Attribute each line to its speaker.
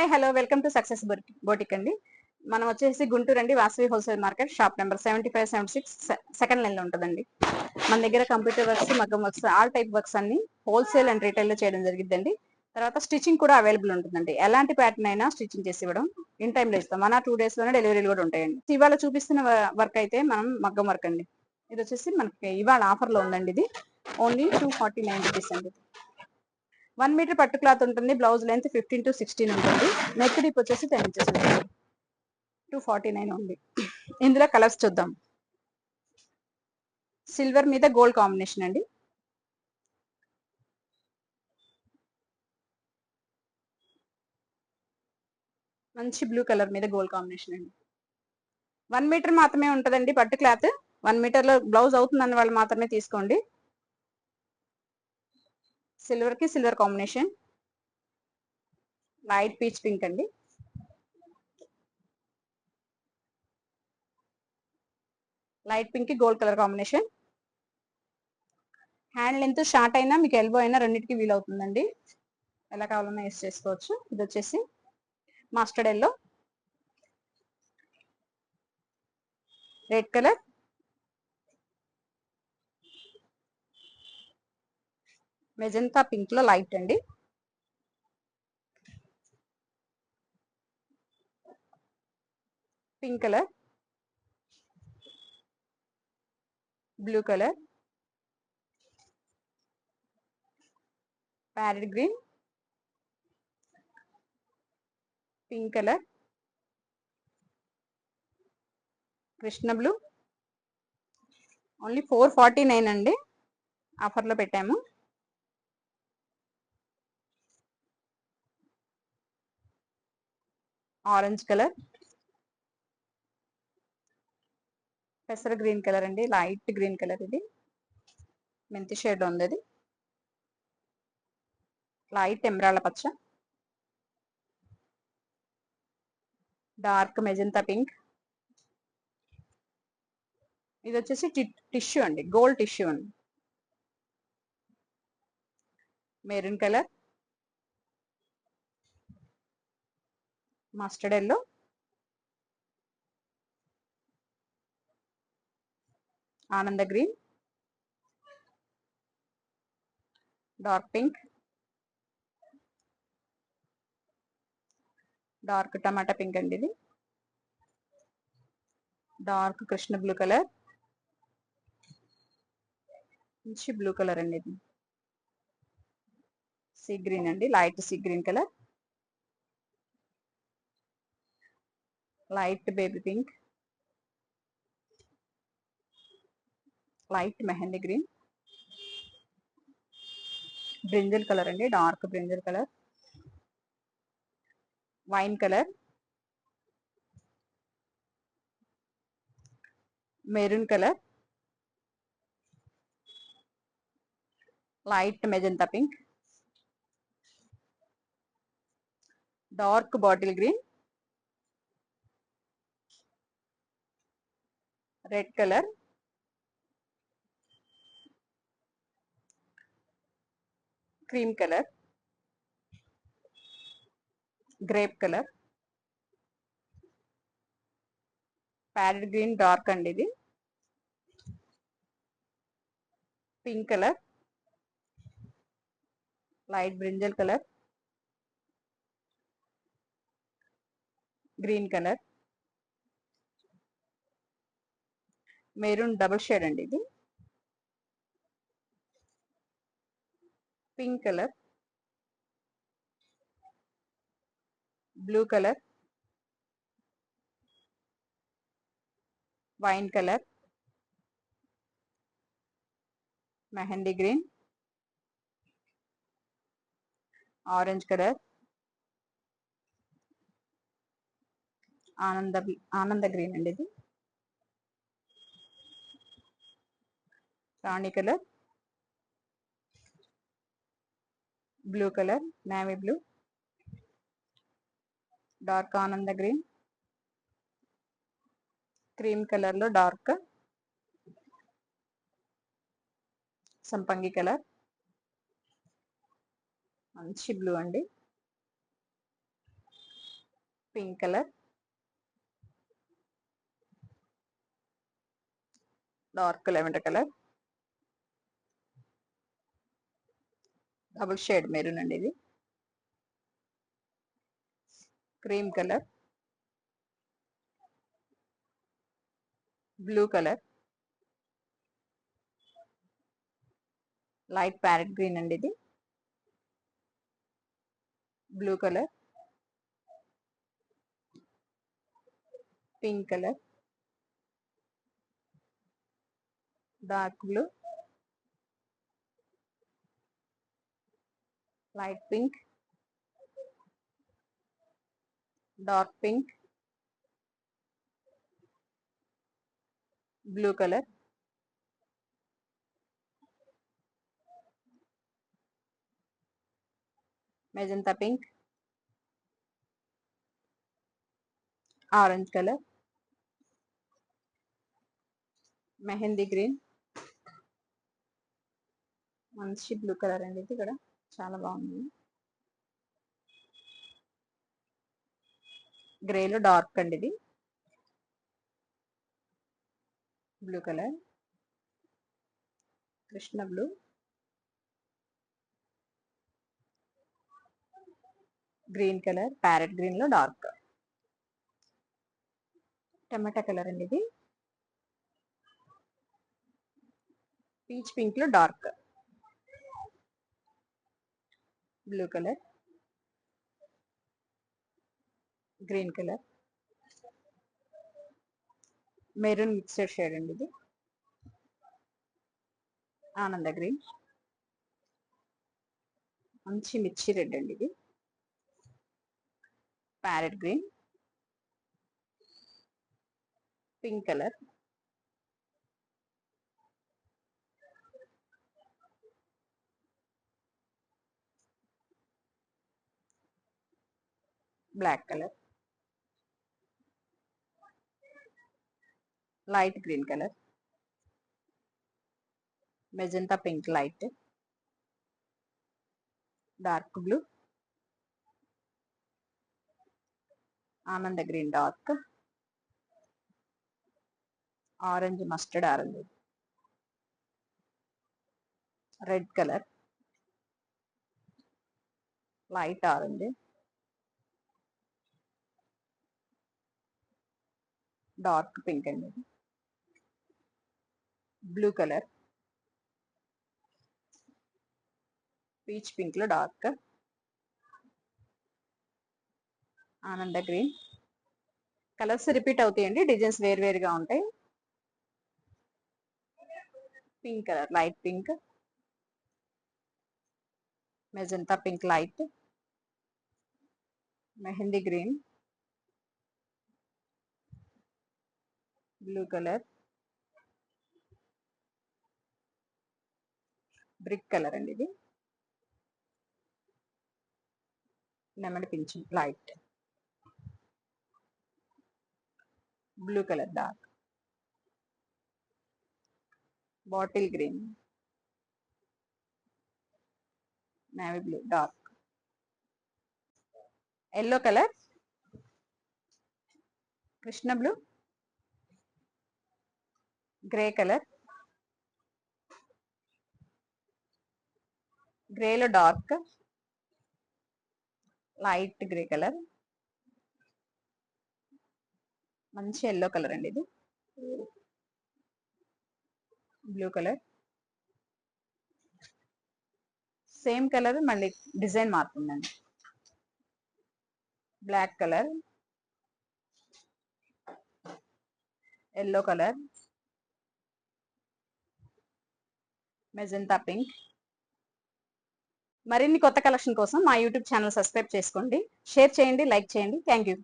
Speaker 1: Hi hello welcome to success boutique అండి. మనం వచ్చేసి గుంటూరు అండి Vasavi wholesale market shop number seventy five seventy six second లైన్లో ఉంటుందండి. మన దగ్గర కంప్యూటర్ వర్క్స్ మగ్గం వర్క్స్ ఆల్ టైప్ వర్క్స్ అన్ని హోల్సేల్ అండ్ రీటైల్లో చేయడం జరిగిద్దండి. తర్వాత స్టిచ్చింగ్ కూడా అవైలబుల్ ఉంటుందండి. ఎలాంటి ప్యాటర్న్ అయినా స్టిచ్చింగ్ చేసి ఇవ్వడం ఇన్ టైం లో ఇస్తాం. మన టూ డేస్లోనే డెలివరీలు కూడా ఉంటాయండి. ఇవాళ చూపిస్తున్న వర్క్ అయితే మనం మగ్గం వర్క్ అండి. ఇది వచ్చేసి మనకి ఇవాళ ఆఫర్లో ఉందండి ఇది. Only two forty nine rupees అండి. వన్ మీటర్ పట్టు క్లాత్ ఉంటుంది blouse length fifteen to sixteen ఉంటుంది. నెక్ డీప్ వచ్చేసి టెన్ ఇంచెస్ ఉంటుంది. టూ ఫార్టీ నైన్ ఉంది. ఇందులో కలర్స్ చూద్దాం. సిల్వర్ మీద గోల్డ్ కాంబినేషన్ అండి. మంచి బ్లూ కలర్ మీద గోల్డ్ కాంబినేషన్ అండి. వన్ మీటర్ మాత్రమే ఉంటుందండి పట్టు క్లాత్. వన్ మీటర్లో బ్లౌజ్ అవుతుందని వాళ్ళు మాత్రమే తీసుకోండి. సిల్వర్కి silver combination. Light peach pink అండి. లైట్ పింక్కి gold colour combination hand length short అయినా మీకు ఎల్బో అయినా రెండింటికి వీల్ అవుతుందండి ఎలా కావాలన్నా యూస్ చేసుకోవచ్చు. ఇది వచ్చేసి mustard yellow red colour magenta పింక్లో light అండి. Pink colour. Blue colour. Parrot green. Pink colour. Krishna blue. Only four forty nine అండి. ఆఫర్లో పెట్టాము. Orange colour. పెసర గ్రీన్ కలర్ అండి లైట్ గ్రీన్ కలర్ ఇది. మెంతి షేడ్ ఉంది అది లైట్ ఎమరాళ్ళ పచ్చ. Dark magenta pink. ఇది వచ్చేసి టిష్యూ అండి గోల్డ్ టిష్యూ అండి. Maroon colour. Mustard yellow. ఆనంద గ్రీన్. Dark pink. డార్క్ టమాటా పింక్ అండి ఇది. Dark Krishna blue colour. మంచి బ్లూ కలర్ అండి ఇది. సీ గ్రీన్ అండి light sea green colour. Light baby pink. Light mehndi green. Brinjal colour అండి dark brinjal colour. Wine colour. Maroon colour. Light magenta pink. Dark bottle green. Red colour cream colour grape colour parrot green dark అండి ఇది. Pink colour light brinjal colour green colour maroon double shade అండి ఇది. Pink colour. Blue colour. Wine colour. Mehndi green. Orange colour. ఆనంద ఆనంద green అండి ఇది. రాణి colour. Blue colour. Navy blue. Dark ఆనంద green. Cream కలర్లో డార్క్. సంపంగి కలర్. మంచి బ్లూ అండి. Pink colour. Dark lavender colour. Double shade maroon అండి ఇది. Cream colour blue colour light parrot green అండి ఇది. Blue colour pink colour dark blue light pink dark pink blue colour magenta pink orange colour mehndi green మంచి blue colour అండి ఇది ఇక్కడ చాలా బాగుంది. గ్రేలో డార్క్ అండి ఇది. Blue colour Krishna blue green colour parrot గ్రీన్లో డార్క్ టమాటా కలర్ అండి ఇది. Peach పింక్లో dark blue colour green colour maroon mixed shade అండి ఇది. ఆనంద గ్రీన్ మంచి మిర్చి రెడ్ అండి ఇది. Parrot green pink colour black colour. Light green colour. Magenta pink light. Dark blue. ఆనంద green dark. Orange mustard orange. Red colour. Light orange. Dark pink అండి blue colour. పీచ్ పింక్లో డార్క్. ఆనంద గ్రీన్. కలర్స్ రిపీట్ అవుతాయండి designs వేరువేరుగా ఉంటాయి. Pink colour light pink. Magenta pink light. Mehndi green. Blue colour brick colour అండి ఇది. నెమడి పింఛు light blue colour dark bottle green navy blue dark yellow colour Krishna blue grey colour గ్రేలో dark light grey colour మంచి yellow colour అండి ఇది. Blue colour same colour మళ్ళీ design మారుతుందండి. Black colour yellow colour magenta pink. మరిన్ని కొత్త collection కోసం మా YouTube channel subscribe చేసుకోండి. Share చేయండి లైక్ చేయండి. Thank you.